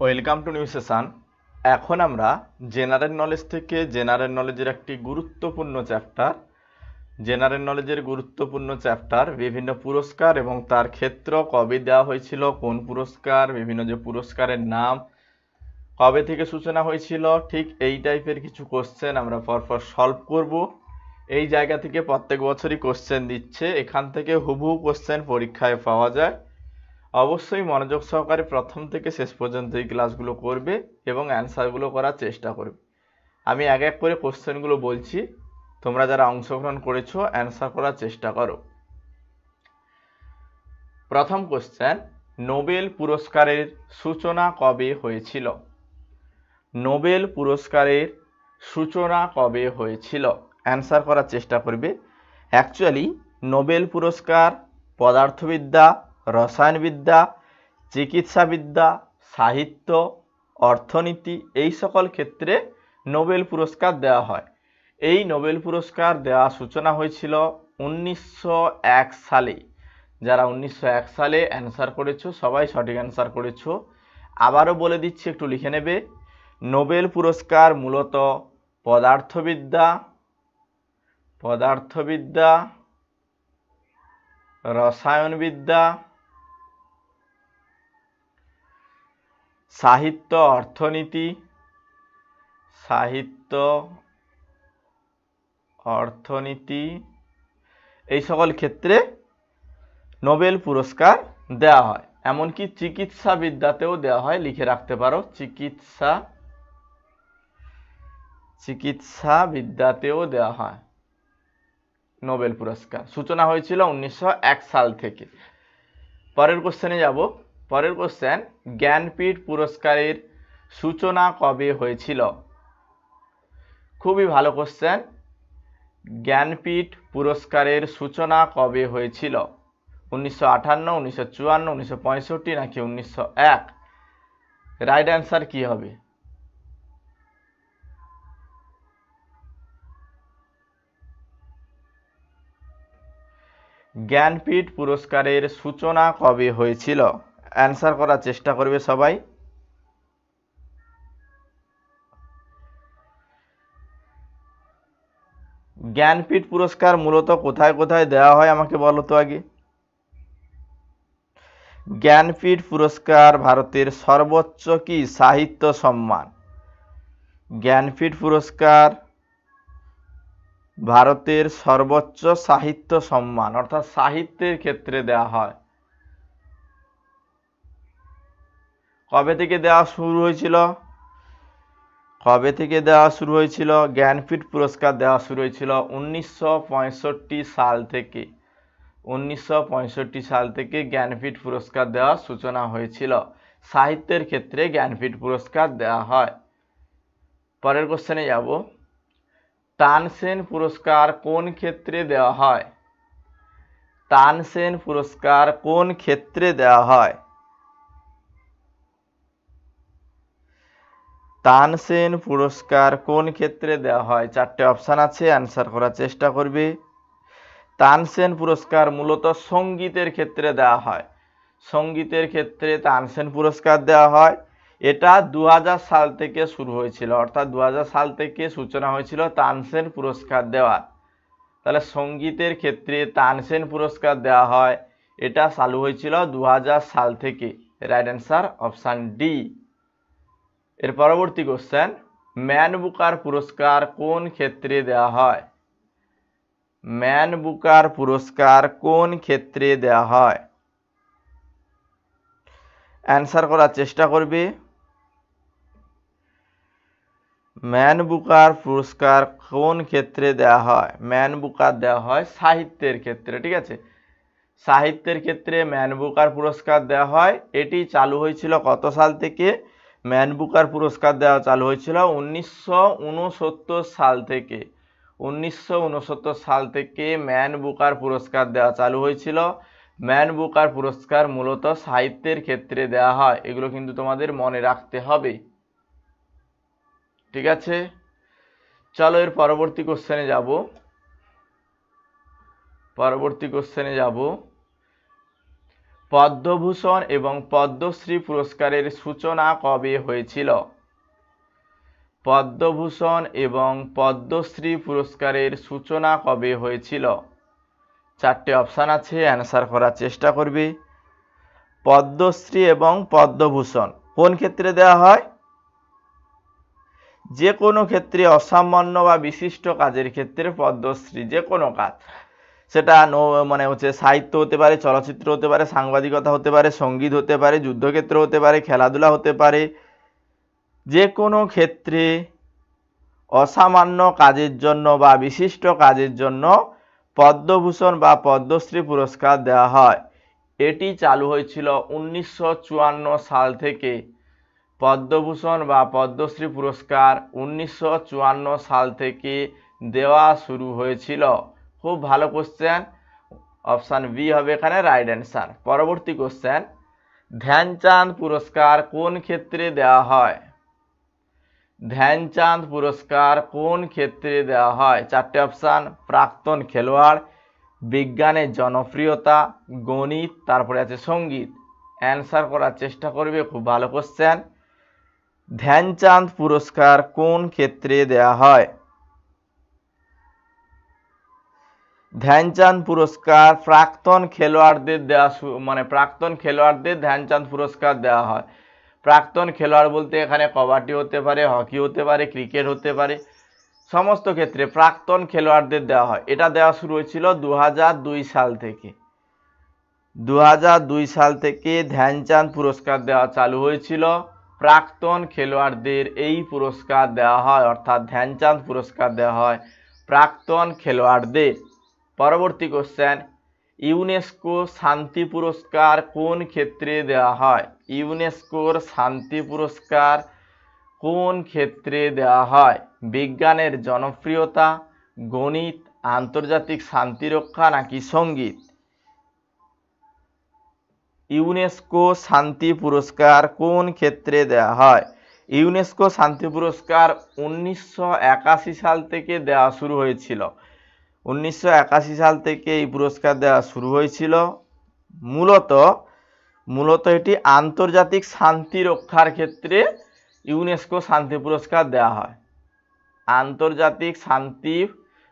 Welcome to new session এখন আমরা general knowledge থেকে জেনারেল নলেজের একটি গুরুত্বপূর্ণ চ্যাপ্টার জেনারেল নলেজের গুরুত্বপূর্ণ চ্যাপ্টার বিভিন্ন পুরস্কার এবং তার ক্ষেত্র কবে দেওয়া হয়েছিল, কোন পুরস্কার, বিভিন্ন যে পুরস্কারের নাম, কবে থেকে সূচনা হয়েছিল, ঠিক এই টাইপের কিছু কোশ্চেন আমরা পরপর সলভ করব। এই জায়গা থেকে প্রত্যেক বছরই কোশ্চেন দিচ্ছে, এখান থেকে হুবহু কোশ্চেন পরীক্ষায় পাওয়া যায়। অবশ্যই মনোযোগ সহকারে প্রথম থেকে শেষ পর্যন্ত এই ক্লাসগুলো করবে এবং অ্যান্সারগুলো করার চেষ্টা করবে। আমি এক এক করে কোশ্চেনগুলো বলছি। তোমরা যারা অংশগ্রহণ করেছ, অ্যান্সার করার চেষ্টা করো। প্রথম কোশ্চেন, নোবেল পুরস্কারের সূচনা কবে হয়েছিল? নোবেল পুরস্কারের সূচনা কবে হয়েছিল? অ্যান্সার করার চেষ্টা করবে। অ্যাকচুয়ালি, নোবেল পুরস্কার পদার্থবিদ্যা রসায়নবিদ্যা, চিকিৎসাবিদ্যা, সাহিত্য, অর্থনীতি এই সকল ক্ষেত্রে নোবেল পুরস্কার দেওয়া হয়। এই নোবেল পুরস্কার দেওয়া সূচনা হয়েছিল উনিশশো এক সালে। যারা উনিশশো এক সালে অ্যান্সার করেছ, সবাই সঠিক অ্যান্সার করেছ। আবারও বলে দিচ্ছি, একটু লিখে নেবে। নোবেল পুরস্কার মূলত পদার্থবিদ্যা পদার্থবিদ্যা, রসায়নবিদ্যা সাহিত্য অর্থনীতি সাহিত্য অর্থনীতি, এই সকল ক্ষেত্রে নোবেল পুরস্কার দেওয়া হয়। এমনকি চিকিৎসা বিদ্যাতেও দেওয়া হয়, লিখে রাখতে পারো। চিকিৎসা চিকিৎসা বিদ্যাতেও দেওয়া হয় নোবেল পুরস্কার। সূচনা হয়েছিল উনিশশো এক সাল থেকে। পরের কোশ্চেনে যাব। পরের কোশ্চেন জ্ঞানপীঠ পুরস্কারের সূচনা কবে হয়েছিল? খুবই ভালো কোশ্চেন জ্ঞানপীঠ পুরস্কারের সূচনা কবে হয়েছিল? উনিশশো আঠান্ন উনিশশো চুয়ান্ন, উনিশশো পঁয়ষট্টি নাকি উনিশশো এক? রাইট অ্যান্সার কি হবে? জ্ঞানপীঠ পুরস্কারের সূচনা কবে হয়েছিল? অ্যান্সার করার চেষ্টা করবে সবাই। জ্ঞানপীঠ পুরস্কার মূলত কোথায় কোথায় দেওয়া হয় আমাকে বলো তো আগে। জ্ঞানপীঠ পুরস্কার ভারতের সর্বোচ্চ কি? সাহিত্য সম্মান। জ্ঞানপীঠ পুরস্কার ভারতের সর্বোচ্চ সাহিত্য সম্মান, অর্থাৎ সাহিত্যের ক্ষেত্রে দেওয়া হয়। কবে থেকে দেওয়া শুরু হয়েছিল? কবে থেকে দেওয়া শুরু হয়েছিল? জ্ঞানপীঠ পুরস্কার দেওয়া শুরু হয়েছিল উনিশশো পঁয়ষট্টি সাল থেকে। উনিশশো পঁয়ষট্টি সাল থেকে জ্ঞানপীঠ পুরস্কার দেওয়া সূচনা হয়েছিল। সাহিত্যের ক্ষেত্রে জ্ঞানপীঠ পুরস্কার দেওয়া হয়। পরের কোশ্চেনে যাব। তানসেন পুরস্কার কোন ক্ষেত্রে দেওয়া হয়? তানসেন পুরস্কার কোন ক্ষেত্রে দেওয়া হয়? তানসেন পুরস্কার কোন ক্ষেত্রে দেওয়া হয়? চারটে অপশান আছে অ্যান্সার করার চেষ্টা করবে। তানসেন পুরস্কার মূলত সঙ্গীতের ক্ষেত্রে দেওয়া হয়। সঙ্গীতের ক্ষেত্রে তানসেন পুরস্কার দেওয়া হয়। এটা দু হাজার সাল থেকে শুরু হয়েছিল, অর্থাৎ দু হাজার সাল থেকে সূচনা হয়েছিল তানসেন পুরস্কার দেওয়ার। তাহলে সঙ্গীতের ক্ষেত্রে তানসেন পুরস্কার দেওয়া হয়, এটা চালু হয়েছিল দু হাজার সাল থেকে। রাইট অ্যান্সার অপশান ডি এর পরবর্তী কোশ্চেন ম্যান বুকার পুরস্কার কোন ক্ষেত্রে দেওয়া হয়? ম্যান বুকার পুরস্কার কোন ক্ষেত্রে দেয়া হয়? অ্যান্সার করার চেষ্টা করবে। ম্যান বুকার পুরস্কার কোন ক্ষেত্রে দেয়া হয়? ম্যান বুকার দেওয়া হয় সাহিত্যের ক্ষেত্রে, ঠিক আছে? সাহিত্যের ক্ষেত্রে ম্যান বুকার পুরস্কার দেওয়া হয়। এটি চালু হয়েছিল কত সাল থেকে? ম্যান বুকার পুরস্কার দেওয়া চালু হয়েছিল উনিশশো ঊনসত্তর সাল থেকে। উনিশশো ঊনসত্তর সাল থেকে ম্যান বুকার পুরস্কার দেওয়া চালু হয়েছিল। ম্যান বুকার পুরস্কার মূলত সাহিত্যের ক্ষেত্রে দেওয়া হয়, এগুলো কিন্তু তোমাদের মনে রাখতে হবে। ঠিক আছে? চলো এর পরবর্তী কোশ্চেনে যাব। পরবর্তী কোশ্চেনে যাব। পদ্মভূষণ এবং পদ্মশ্রী পুরস্কারের সূচনা কবে হয়েছিল? পদ্মভূষণ এবং পদ্মশ্রী পুরস্কারের সূচনা কবে হয়েছিল? চারটে অপশান আছে, অ্যান্সার করার চেষ্টা করবে। পদ্মশ্রী এবং পদ্মভূষণ, কোন ক্ষেত্রে দেওয়া হয়? যে কোনো ক্ষেত্রে অসামান্য বা বিশিষ্ট কাজের ক্ষেত্রে পদ্মশ্রী যে কোনো কাজ। সেটা মানে হচ্ছে সাহিত্য হতে পারে, চলচ্চিত্র হতে পারে, সাংবাদিকতা হতে পারে, সংগীত হতে পারে, যুদ্ধক্ষেত্র হতে পারে, খেলাধুলা হতে পারে, যে কোনো ক্ষেত্রে অসামান্য কাজের জন্য বা বিশিষ্ট কাজের জন্য পদ্মভূষণ বা পদ্মশ্রী পুরস্কার দেওয়া হয়। এটি চালু হয়েছিল উনিশশো চুয়ান্ন সাল থেকে। পদ্মভূষণ বা পদ্মশ্রী পুরস্কার উনিশশো চুয়ান্ন সাল থেকে দেওয়া শুরু হয়েছিল। খুব ভালো কোশ্চেন অপশান বি হবে এখানে রাইট অ্যান্সার পরবর্তী কোশ্চেন ধ্যানচাঁদ পুরস্কার কোন ক্ষেত্রে দেওয়া হয়? ধ্যানচাঁদ পুরস্কার কোন ক্ষেত্রে দেওয়া হয়? চারটে অপশান প্রাক্তন খেলোয়াড়, বিজ্ঞানের জনপ্রিয়তা, গণিত, তারপরে আছে সংগীত। অ্যান্সার করার চেষ্টা করবে, খুব ভালো কোশ্চেন ধ্যানচাঁদ পুরস্কার কোন ক্ষেত্রে দেয়া হয়? ধ্যানচাঁদ পুরস্কার প্রাক্তন খেলোয়াড়দের দেওয়া মানে প্রাক্তন খেলোয়াড়দের ধ্যানচাঁদ পুরস্কার দেওয়া হয়। প্রাক্তন খেলোয়াড় বলতে এখানে কবাডি হতে পারে, হকি হতে পারে, ক্রিকেট হতে পারে, সমস্ত ক্ষেত্রে প্রাক্তন খেলোয়াড়দের দেওয়া হয়। এটা দেওয়া শুরু হয়েছিল দু হাজার দুই সাল থেকে। দু হাজার দুই সাল থেকে ধ্যানচাঁদ পুরস্কার দেওয়া চালু হয়েছিল। প্রাক্তন খেলোয়াড়দের এই পুরস্কার দেওয়া হয়, অর্থাৎ ধ্যানচাঁদ পুরস্কার দেওয়া হয় প্রাক্তন খেলোয়াড়দের। পরবর্তী কোশ্চেন ইউনেস্কো শান্তি পুরস্কার কোন ক্ষেত্রে দেওয়া হয়? ইউনেস্কোর শান্তি পুরস্কার কোন ক্ষেত্রে দেওয়া হয়? বিজ্ঞানের জনপ্রিয়তা, গণিত, আন্তর্জাতিক শান্তিরক্ষা নাকি সংগীত? ইউনেস্কো শান্তি পুরস্কার কোন ক্ষেত্রে দেওয়া হয়? ইউনেস্কো শান্তি পুরস্কার উনিশশো একাশি সাল থেকে দেওয়া শুরু হয়েছিল। উনিশশো একাশি সাল থেকে এই পুরস্কার দেওয়া শুরু হয়েছিল। মূলত মূলত এটি আন্তর্জাতিক শান্তি রক্ষার ক্ষেত্রে ইউনেস্কো শান্তি পুরস্কার দেওয়া হয়। আন্তর্জাতিক শান্তি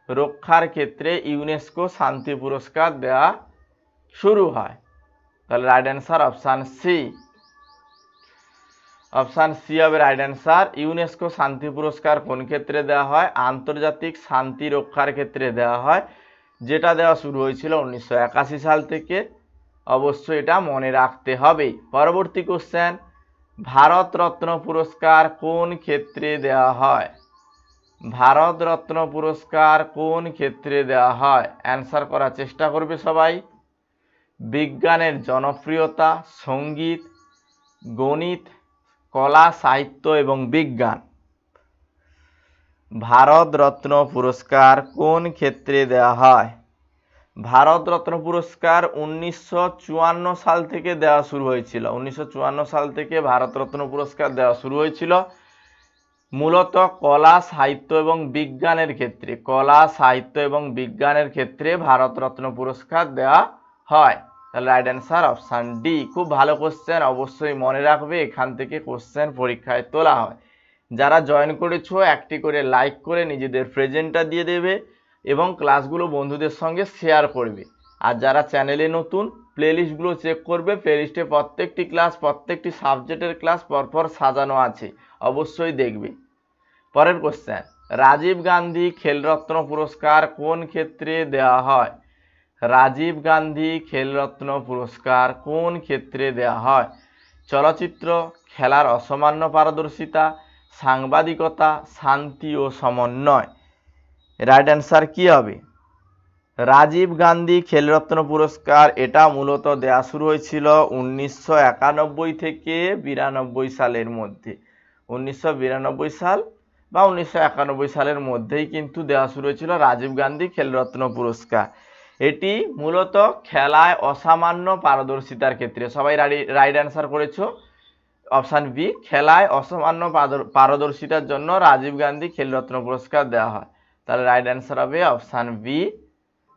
রক্ষার ক্ষেত্রে ইউনেস্কো শান্তি পুরস্কার দেওয়া শুরু হয়। তাহলে right answer option C option C হবে রাইট অ্যান্সার ইউনেস্কো শান্তি পুরস্কার কোন ক্ষেত্রে দেওয়া হয়? আন্তর্জাতিক শান্তি রক্ষার ক্ষেত্রে দেওয়া হয়। যেটা দেওয়া শুরু হয়েছিল উনিশশো একাশি সাল থেকে। অবশ্যই এটা মনে রাখতে হবে। পরবর্তী কোশ্চেন ভারত রত্ন পুরস্কার কোন ক্ষেত্রে দেওয়া হয়? ভারত রত্ন পুরস্কার কোন ক্ষেত্রে দেওয়া হয়? অ্যান্সার করার চেষ্টা করবে সবাই। বিজ্ঞানের জনপ্রিয়তা, সংগীত, গণিত কলা, সাহিত্য এবং বিজ্ঞান। ভারত রত্ন পুরস্কার কোন ক্ষেত্রে দেওয়া হয়? ভারত রত্ন পুরস্কার উনিশশো চুয়ান্ন সাল থেকে দেওয়া শুরু হয়েছিল। উনিশশো চুয়ান্ন সাল থেকে ভারত রত্ন পুরস্কার দেওয়া শুরু হয়েছিল। মূলত কলা, সাহিত্য এবং বিজ্ঞানের ক্ষেত্রে। কলা, সাহিত্য এবং বিজ্ঞানের ক্ষেত্রে ভারত রত্ন পুরস্কার দেওয়া হয়। তাহলে রাইট অ্যান্সার অপশান ডি খুব ভালো কোশ্চেন অবশ্যই মনে রাখবে, এখান থেকে কোশ্চেন পরীক্ষায় তোলা হয়। যারা জয়েন করেছ, একটি করে লাইক করে নিজেদের প্রেজেন্টটা দিয়ে দেবে এবং ক্লাসগুলো বন্ধুদের সঙ্গে শেয়ার করবে। আর যারা চ্যানেলে নতুন প্লেলিস্টগুলো চেক করবে প্লেলিস্টে প্রত্যেকটি ক্লাস প্রত্যেকটি সাবজেক্টের ক্লাস পরপর সাজানো আছে। অবশ্যই দেখবে। পরের কোশ্চেন রাজীব গান্ধী খেলরত্ন পুরস্কার কোন ক্ষেত্রে দেওয়া হয়? রাজীব গান্ধী খেলরত্ন পুরস্কার কোন ক্ষেত্রে দেওয়া হয়? চলচ্চিত্র, খেলার অসামান্য পারদর্শিতা, সাংবাদিকতা, শান্তি ও সমন্বয়। রাইট অ্যান্সার কি হবে? রাজীব গান্ধী খেলরত্ন পুরস্কার এটা মূলত দেওয়া শুরু হয়েছিল উনিশশো একানব্বই থেকে বিরানব্বই সালের মধ্যে। উনিশশো বিরানব্বই সাল বা উনিশশো একানব্বই সালের মধ্যেই কিন্তু দেওয়া শুরু হয়েছিল রাজীব গান্ধী খেলরত্ন পুরস্কার। এটি মূলত খেলায় অসামান্য পারদর্শিতার ক্ষেত্রে। সবাই রাইট অ্যান্সার করেছ? অপশান বি, খেলায় অসামান্য পারদর্শিতার জন্য রাজীব গান্ধী খেলরত্ন পুরস্কার দেওয়া হয়। তাহলে রাইট অ্যান্সার হবে অপশান বি,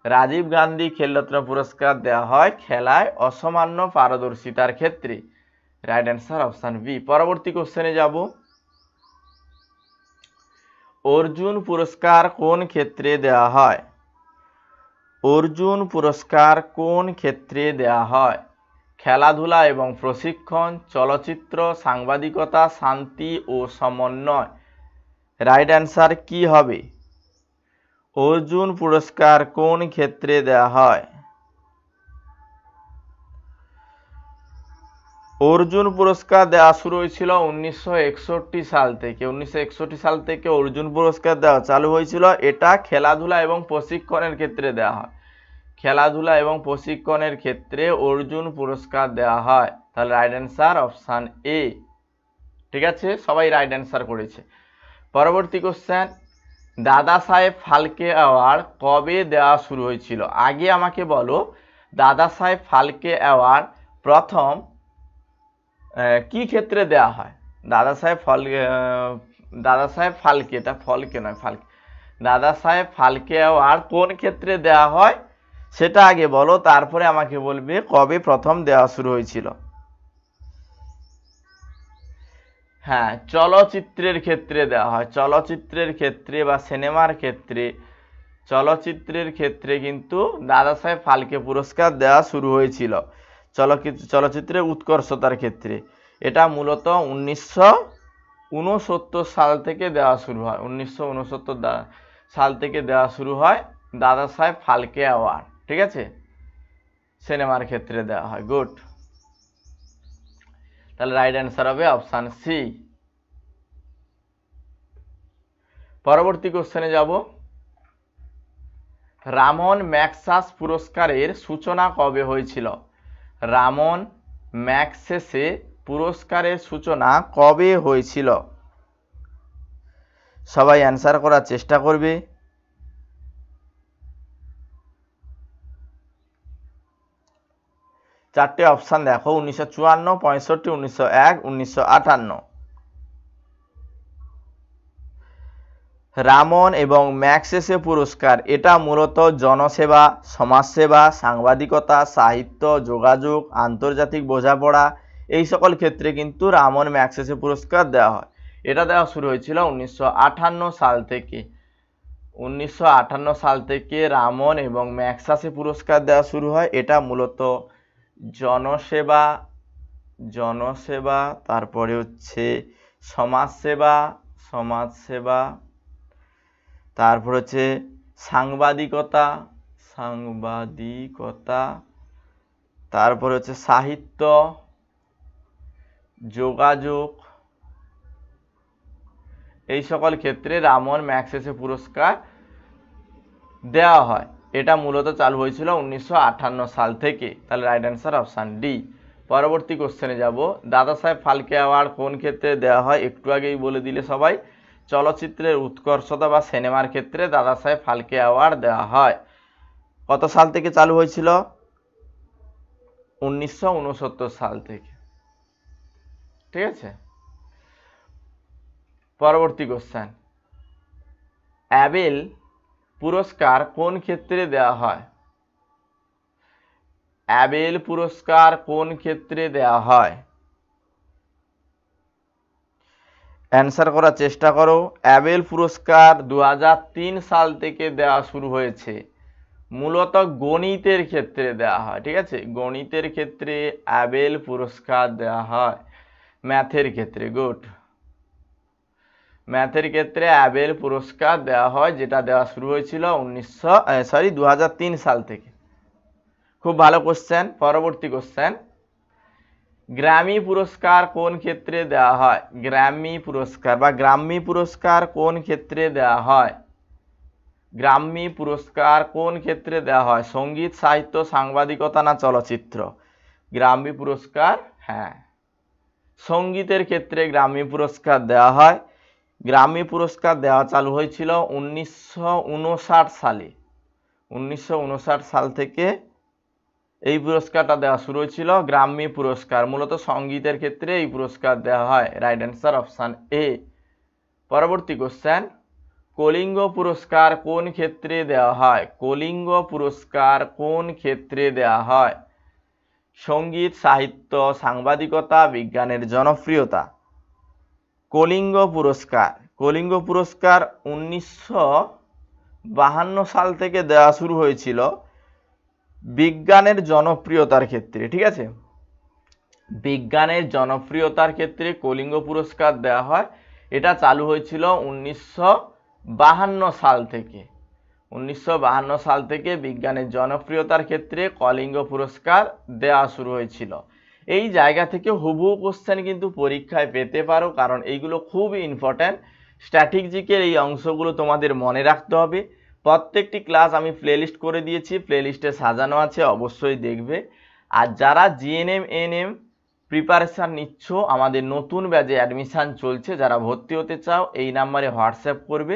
রাজীব গান্ধী খেলরত্ন পুরস্কার দেওয়া হয় খেলায় অসামান্য পারদর্শিতার ক্ষেত্রে। Right answer option B. পরবর্তী কোশ্চেনে যাব। অর্জুন পুরস্কার কোন ক্ষেত্রে দেওয়া হয়? অর্জুন পুরস্কার কোন ক্ষেত্রে দেয়া হয়? খেলাধুলা এবং প্রশিক্ষণ, চলচ্চিত্র, সাংবাদিকতা, শান্তি ও সমন্বয়। রাইট অ্যান্সার কী হবে? অর্জুন পুরস্কার কোন ক্ষেত্রে দেয়া হয়? অর্জুন পুরস্কার দেওয়া শুরু হয়েছিল উনিশশো একষট্টি সাল থেকে। উনিশশো একষট্টি সাল থেকে অর্জুন পুরস্কার দেওয়া চালু হয়েছিল। এটা খেলাধুলা এবং প্রশিক্ষণের ক্ষেত্রে দেওয়া হয়। খেলাধুলা এবং প্রশিক্ষণের ক্ষেত্রে অর্জুন পুরস্কার দেওয়া হয়। তাহলে রাইট অ্যান্সার অপশান এ ঠিক আছে? সবাই রাইট অ্যান্সার করেছে। পরবর্তী কোশ্চেন দাদা সাহেব ফালকে অ্যাওয়ার্ড কবে দেওয়া শুরু হয়েছিল? আগে আমাকে বলো, দাদা সাহেব ফালকে অ্যাওয়ার্ড প্রথম কি ক্ষেত্রে দেওয়া হয়? দাদা সাহেব ফল দাদা সাহেব ফালকে, এটা ফলকে নয়, ফালকে। দাদা সাহেব ফালকে আর কোন ক্ষেত্রে দেওয়া হয়? সেটা আগে বলো, তারপরে আমাকে বলবে কবে প্রথম দেওয়া শুরু হয়েছিল। হ্যাঁ চলচ্চিত্রের ক্ষেত্রে দেওয়া হয়। চলচ্চিত্রের ক্ষেত্রে বা সিনেমার ক্ষেত্রে, চলচ্চিত্রের ক্ষেত্রে কিন্তু দাদা সাহেব ফালকে পুরস্কার দেওয়া শুরু হয়েছিল। চলচ্চিত্রের উৎকর্ষতার ক্ষেত্রে। এটা মূলত উনিশশো উনসত্তর সাল থেকে দেওয়া শুরু হয়। উনিশশো উনসত্তর সাল থেকে দেওয়া শুরু হয় দাদা সাহেব ফালকে অ্যাওয়ার্ড। ঠিক আছে? সিনেমার ক্ষেত্রে দেওয়া হয়। গুড। তাহলে রাইট অ্যান্সার হবে অপশান সি পরবর্তী কোশ্চেনে যাব। রামন ম্যাক্সাস পুরস্কারের সূচনা কবে হয়েছিল? রামন ম্যাক্সেসে পুরস্কারের সূচনা কবে হয়েছিল? সবাই অ্যান্সার করার চেষ্টা করবে। চারটে অপশান দেখো, উনিশশো চুয়ান্ন, পঁয়ষট্টি, উনিশশো এক, উনিশশো আটান্ন। রামন এবং ম্যাক্সেসে পুরস্কার। এটা মূলত জনসেবা, সমাজসেবা, সাংবাদিকতা, সাহিত্য, যোগাযোগ, আন্তর্জাতিক বোঝাপড়া, এই সকল ক্ষেত্রে কিন্তু রামন ম্যাক্সেসে পুরস্কার দেওয়া হয়। এটা দেওয়া শুরু হয়েছিল উনিশশো আটান্ন সাল থেকে। উনিশশো আটান্ন সাল থেকে রামন এবং ম্যাক্সাসে পুরস্কার দেওয়া শুরু হয়। এটা মূলত জনসেবা জনসেবা, তারপরে হচ্ছে সমাজসেবা সমাজসেবা তারপর হচ্ছে সাংবাদিকতা সাংবাদিকতা, তারপর হচ্ছে সাহিত্য, যোগাযোগ, এই সকল ক্ষেত্রে রামন ম্যাক্সেসে পুরস্কার দেওয়া হয়। এটা মূলত চালু হয়েছিল উনিশশো আটান্ন সাল থেকে। তাহলে রাইট অ্যান্সার অপশান ডি পরবর্তী কোশ্চেনে যাব। দাদা সাহেব ফালকে অ্যাওয়ার্ড কোন ক্ষেত্রে দেওয়া হয়? একটু আগেই বলে দিলে সবাই। চলচ্চিত্রের উৎকর্ষতা বা সিনেমার ক্ষেত্রে দাদা সাহেব ফালকে অ্যাওয়ার্ড দেওয়া হয়। কত সাল থেকে চালু হয়েছিল? উনিশশো উনসত্তর সাল থেকে। ঠিক আছে? পরবর্তী কোশ্চেন অ্যাবেল পুরস্কার কোন ক্ষেত্রে দেওয়া হয়? অ্যাবেল পুরস্কার কোন ক্ষেত্রে দেওয়া হয়? অ্যান্সার করার চেষ্টা করো। অ্যাবেল পুরস্কার দু হাজার তিন সাল থেকে দেওয়া শুরু হয়েছে। মূলত গণিতের ক্ষেত্রে দেওয়া হয়, ঠিক আছে? গণিতের ক্ষেত্রে অ্যাবেল পুরস্কার দেওয়া হয়। ম্যাথের ক্ষেত্রে, গুড। ম্যাথের ক্ষেত্রে অ্যাবেল পুরস্কার দেওয়া হয়, যেটা দেওয়া শুরু হয়েছিল উনিশশো সরি দু হাজার তিন সাল থেকে। খুব ভালো কোশ্চেন পরবর্তী কোশ্চেন গ্র্যামি পুরস্কার কোন ক্ষেত্রে দেওয়া হয়? গ্র্যামি পুরস্কার বা গ্রাম্মী পুরস্কার কোন ক্ষেত্রে দেওয়া হয়? গ্রাম্মী পুরস্কার কোন ক্ষেত্রে দেওয়া হয়? সংগীত, সাহিত্য, সাংবাদিকতা না চলচ্চিত্র? গ্রাম্মী পুরস্কার হ্যাঁ। সঙ্গীতের ক্ষেত্রে গ্রাম্মী পুরস্কার দেওয়া হয়। গ্রামী পুরস্কার দেওয়া চালু হয়েছিল উনিশশো উনষাট সালে। উনিশশো উনষাট সাল থেকে এই পুরস্কারটা দেওয়া শুরু হয়েছিল গ্রাম্মী পুরস্কার। মূলত সঙ্গীতের ক্ষেত্রে এই পুরস্কার দেওয়া হয়। রাইট অ্যান্সার অপশান এ পরবর্তী কোশ্চেন কলিঙ্গ পুরস্কার কোন ক্ষেত্রে দেওয়া হয়? কলিঙ্গ পুরস্কার কোন ক্ষেত্রে দেওয়া হয়? সংগীত, সাহিত্য, সাংবাদিকতা, বিজ্ঞানের জনপ্রিয়তা। কলিঙ্গ পুরস্কার। কলিঙ্গ পুরস্কার উনিশশো বাহান্ন সাল থেকে দেওয়া শুরু হয়েছিল। বিজ্ঞানের জনপ্রিয়তার ক্ষেত্রে, ঠিক আছে? বিজ্ঞানের জনপ্রিয়তার ক্ষেত্রে কলিঙ্গ পুরস্কার দেওয়া হয়। এটা চালু হয়েছিল উনিশশো সাল থেকে। উনিশশো সাল থেকে বিজ্ঞানের জনপ্রিয়তার ক্ষেত্রে কলিঙ্গ পুরস্কার দেওয়া শুরু হয়েছিল। এই জায়গা থেকে হুবহু কোশ্চেন কিন্তু পরীক্ষায় পেতে পারো, কারণ এইগুলো খুবই ইম্পর্ট্যান্ট স্ট্র্যাটেজিকের এই অংশগুলো তোমাদের মনে রাখতে হবে। প্রত্যেকটি ক্লাস আমি প্লেলিস্ট করে দিয়েছি প্লেলিস্টে সাজানো আছে, অবশ্যই দেখবে। আর যারা জিএনএম এনএম প্রিপারেশান নিচ্ছ, আমাদের নতুন ব্যাচে অ্যাডমিশান চলছে, যারা ভর্তি হতে চাও, এই নাম্বারে হোয়াটসঅ্যাপ করবে।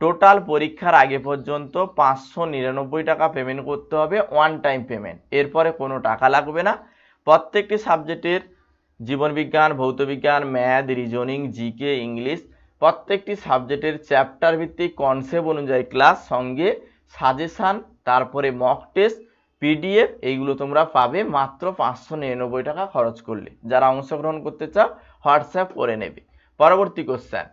টোটাল পরীক্ষার আগে পর্যন্ত পাঁচশো নিরানব্বই টাকা পেমেন্ট করতে হবে ওয়ান টাইম পেমেন্ট এরপরে কোনো টাকা লাগবে না। প্রত্যেকটি সাবজেক্টের জীবনবিজ্ঞান ভৌতবিজ্ঞান ম্যাথ রিজনিং জিকে ইংলিশ প্রত্যেকটি সাবজেক্টের চ্যাপ্টার ভিত্তিক কনসেপ্ট অনুযায়ী ক্লাস সঙ্গে সাজেশান তারপরে মক টেস্ট পিডিএফ এইগুলো তোমরা পাবে মাত্র পাঁচশো নিরানব্বই টাকা খরচ করলে। যারা অংশগ্রহণ করতে চাও, হোয়াটসঅ্যাপ করে নেবে। পরবর্তী কোশ্চেন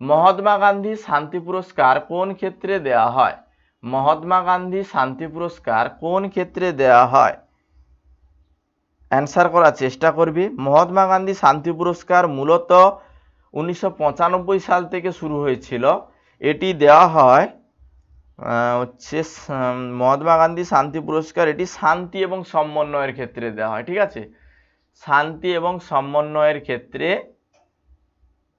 মহাত্মা গান্ধী শান্তি পুরস্কার কোন ক্ষেত্রে দেওয়া হয়? মহাত্মা গান্ধী শান্তি পুরস্কার কোন ক্ষেত্রে দেওয়া হয়? অ্যান্সার করার চেষ্টা করবি। মহাত্মা গান্ধী শান্তি পুরস্কার মূলত উনিশশো পঁচানব্বই সাল থেকে শুরু হয়েছিল। এটি দেওয়া হয় হচ্ছে মহাত্মা গান্ধী শান্তি পুরস্কার। এটি শান্তি এবং সমন্বয়ের ক্ষেত্রে দেওয়া হয়, ঠিক আছে? শান্তি এবং সমন্বয়ের ক্ষেত্রে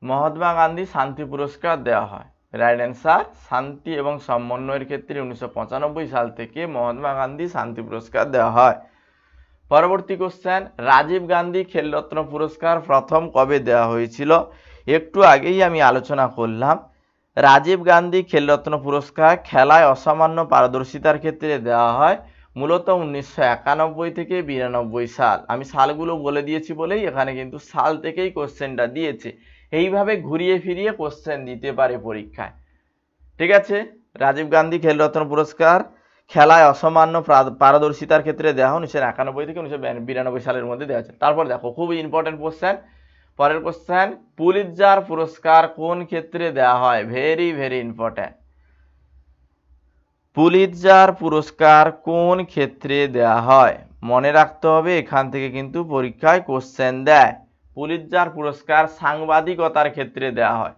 মহাত্মা গান্ধী শান্তি পুরস্কার দেওয়া হয়। রাইট অ্যান্সার শান্তি এবং সমন্বয়ের ক্ষেত্রে উনিশশো পঁচানব্বই সাল থেকে মহাত্মা গান্ধী শান্তি পুরস্কার দেওয়া হয়। পরবর্তী কোশ্চেন রাজীব গান্ধী খেলরত্ন পুরস্কার প্রথম কবে দেওয়া হয়েছিল? একটু আগেই আমি আলোচনা করলাম, রাজীব গান্ধী খেলরত্ন পুরস্কার খেলায় অসামান্য পারদর্শিতার ক্ষেত্রে দেওয়া হয় মূলত উনিশশো একানব্বই থেকে বিরানব্বই সাল। আমি সালগুলো বলে দিয়েছি বলেই এখানে কিন্তু সাল থেকেই কোশ্চেনটা দিয়েছে। এইভাবে ঘুরিয়ে ফিরিয়ে কোশ্চেন দিতে পারে পরীক্ষায়। ঠিক আছে? রাজীব গান্ধী খেলরত্ন পুরস্কার খেলায় অসামান্য পারদর্শিতার ক্ষেত্রে দেওয়া উনিশশো একানব্বই থেকে উনিশশো বিরানব্বই সালের মধ্যে দেওয়া আছে তারপর দেখো, খুবই ইম্পর্টেন্ট কোশ্চেন পরের কোশ্চেন পুলিৎজার পুরস্কার কোন ক্ষেত্রে দেওয়া হয়? ভেরি ভেরি ইম্পর্টেন্ট পুলিৎজার পুরস্কার কোন ক্ষেত্রে দেওয়া হয়? মনে রাখতে হবে, এখান থেকে কিন্তু পরীক্ষায় কোশ্চেন দেয়। পুলিৎজার পুরস্কার সাংবাদিকতার ক্ষেত্রে দেওয়া হয়।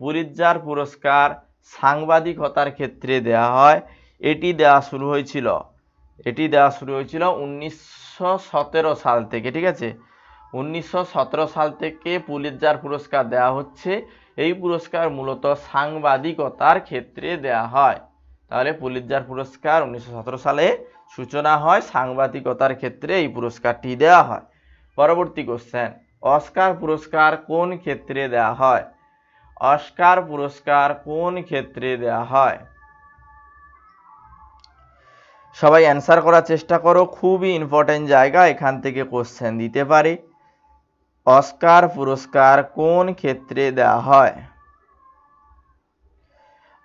পুলিৎজার পুরস্কার সাংবাদিকতার ক্ষেত্রে দেওয়া হয়। এটি দেওয়া শুরু হয়েছিল। এটি দেওয়া শুরু হয়েছিল উনিশশো সতেরো সাল থেকে, ঠিক আছে? উনিশশো সতেরো সাল থেকে পুলিৎজার পুরস্কার দেওয়া হচ্ছে। এই পুরস্কার মূলত সাংবাদিকতার ক্ষেত্রে দেওয়া হয়। তাহলে পুলিৎজার পুরস্কার উনিশশো সতেরো সালে সূচনা হয়, সাংবাদিকতার ক্ষেত্রে এই পুরস্কারটি দেওয়া হয়। পরবর্তী কোশ্চেন অস্কার পুরস্কার কোন ক্ষেত্রে দেওয়া হয়? অস্কার পুরস্কার কোন ক্ষেত্রে দেওয়া হয়? সবাই অ্যান্সার করার চেষ্টা করো, খুবই ইম্পর্টেন্ট জায়গা, এখান থেকে কোশ্চেন দিতে পারে। অস্কার পুরস্কার কোন ক্ষেত্রে দেওয়া হয়?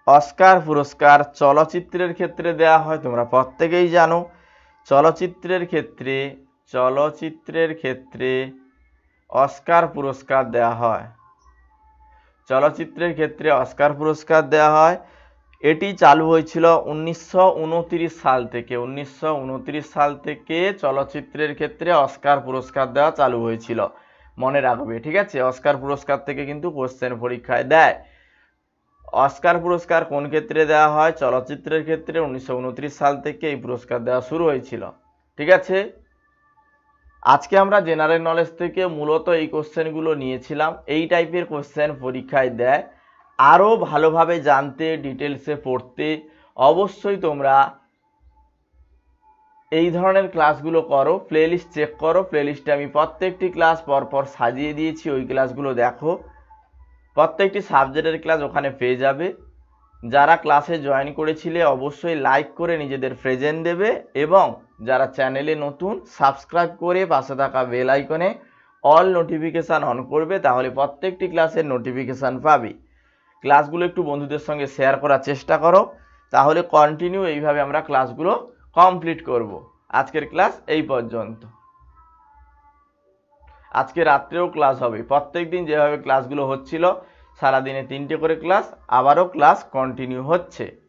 অস্কার পুরস্কার চলচ্চিত্রের ক্ষেত্রে দেওয়া হয়, তোমরা প্রত্যেকেই জানো। চলচ্চিত্রের ক্ষেত্রে চলচ্চিত্রের ক্ষেত্রে অস্কার পুরস্কার দেওয়া হয়। চলচ্চিত্রের ক্ষেত্রে অস্কার পুরস্কার দেওয়া হয়। এটি চালু হয়েছিল উনিশশো উনত্রিশ সাল থেকে। উনিশশো উনত্রিশ সাল থেকে চলচ্চিত্রের ক্ষেত্রে অস্কার পুরস্কার দেওয়া চালু হয়েছিল। মনে রাখবে ঠিক আছে? অস্কার পুরস্কার থেকে কিন্তু কোশ্চেন পরীক্ষায় দেয়। অস্কার পুরস্কার কোন ক্ষেত্রে দেওয়া হয়? চলচ্চিত্রের ক্ষেত্রে উনিশশো উনত্রিশ সাল থেকে এই পুরস্কার দেওয়া শুরু হয়েছিল। ঠিক আছে? আজকে আমরা জেনারেল নলেজ থেকে মূলত এই কোশ্চেনগুলো নিয়েছিলাম। এই টাইপের কোশ্চেন পরীক্ষায় দেয়। আরও ভালোভাবে জানতে ডিটেলসে পড়তে অবশ্যই তোমরা এই ধরনের ক্লাসগুলো করো প্লেলিস্ট চেক করো প্লেলিস্টে আমি প্রত্যেকটি ক্লাস পরপর সাজিয়ে দিয়েছি, ওই ক্লাসগুলো দেখো। প্রত্যেকটি সাবজেক্টের ক্লাস ওখানে পেয়ে যাবে। যারা ক্লাসে জয়েন করেছিলে, অবশ্যই লাইক করে নিজেদের প্রেজেন্ট দেবে এবং যারা চ্যানেলে নতুন সাবস্ক্রাইব করে পাশে থাকা বেল আইকনে অল নোটিফিকেশান অন করবে, তাহলে প্রত্যেকটি ক্লাসের নোটিফিকেশান পাবে। ক্লাসগুলো একটু বন্ধুদের সঙ্গে শেয়ার করার চেষ্টা করো, তাহলে কন্টিনিউ এইভাবে আমরা ক্লাসগুলো কমপ্লিট করব। আজকের ক্লাস এই পর্যন্ত। আজকে রাত্রেও ক্লাস হবে। প্রত্যেক দিন যেভাবে ক্লাসগুলো হচ্ছিল, সারাদিনে তিনটে করে ক্লাস আবারও ক্লাস কন্টিনিউ হচ্ছে।